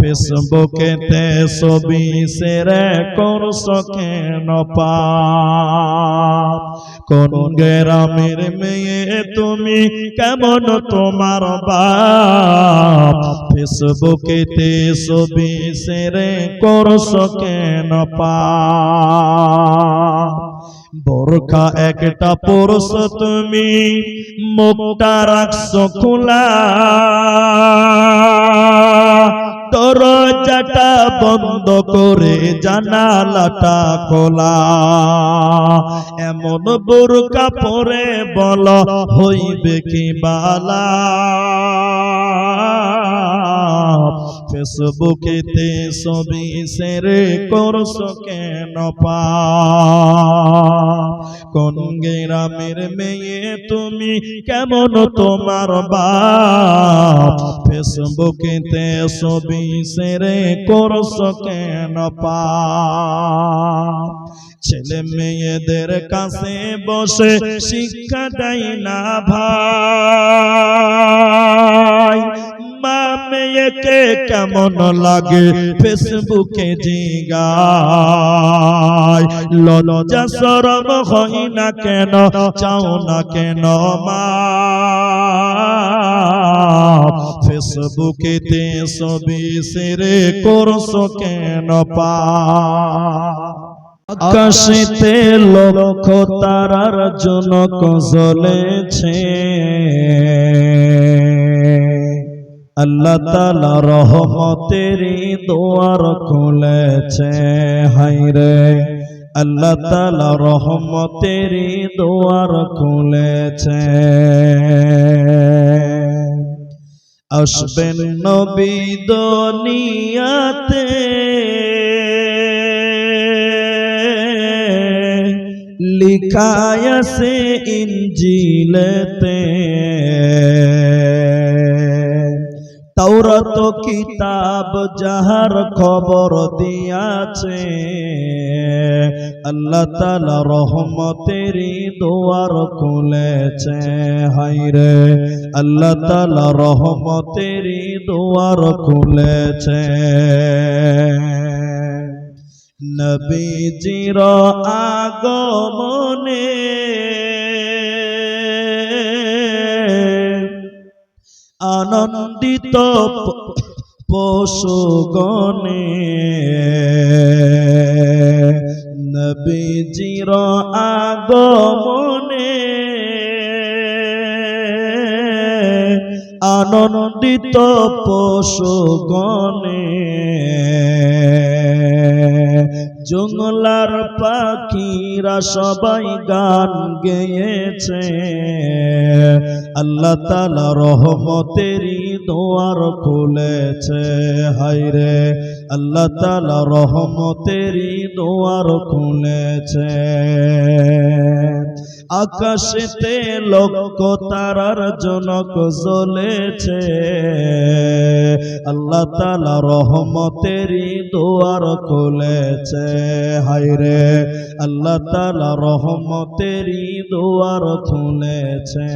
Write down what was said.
ফেসবুকেতে ছবি সেরে করছ কেন পাপ কোন গ্রামের মেয়ে তুমি কেমন তোমার বাপ ফেসবুকেতে ছবি সেরে করছ কেন বোরখা একটা পরশ তুমি, মুখটা রাখছ খোলা। দরজাটা বন্ধ করে জানালাটা খোলা। এমন বোরকা পরে বল হইবে কি বালা? ফেসবুকেতে ছবি সেরে করছ কেন পা? কোন মেয়ে তুমি কেমন তোমার বাপ? ফেসবুকেতে ছবি সেরে করছ কেন ছেলে মেয়েদের কাছে বসে শিক্ষা দেয় না মা মেয়েকে কেমন লাগে ফেসবুকে জিগায়। লজ্জা সরম হয় না কেন, চাও না কেন মা? ফেসবুকেতে ছবি সেরে করছ কেন পা? আকাশেতে লক্ষ তারার জনক জ্বলেছে আল্লাহ তালা রহমতেরই দোয়ার খুলেছে হাইরে আল্লাহ তালা রহমতেরই দোয়ার খুলেছে। আসবেন নবী দুনিয়াতে। লিখায় আছে ইঞ্জিলেতে তাওরাত কিতাব যাহার খবর দিয়াছে। আল্লাহ তালা রহমতেরই দোয়ার খুলেছে। হাইরে আল্লাহ তালা রহমতেরই দোয়ার খুলেছে। নবীজির আগমনে আনন্দিত পশুগণে। নবীজির আগমনে আনন্দিত পশুগণে। জঙ্গলার পাখিরা সবাই গান গেয়েছে। আল্লাহ তালা রহমতেরই দোয়ার খুলেছে। হাইরে আল্লাহ তালা রহমতেরই দোয়ার খুলেছে। আকাশেতে লক্ষ তারার জনক জ্বলেছে। আল্লাহ তালা রহমতের দোয়ার খুলেছে। হাইরে আল্লাহ তালা রহমতের দোয়ার খুলেছে।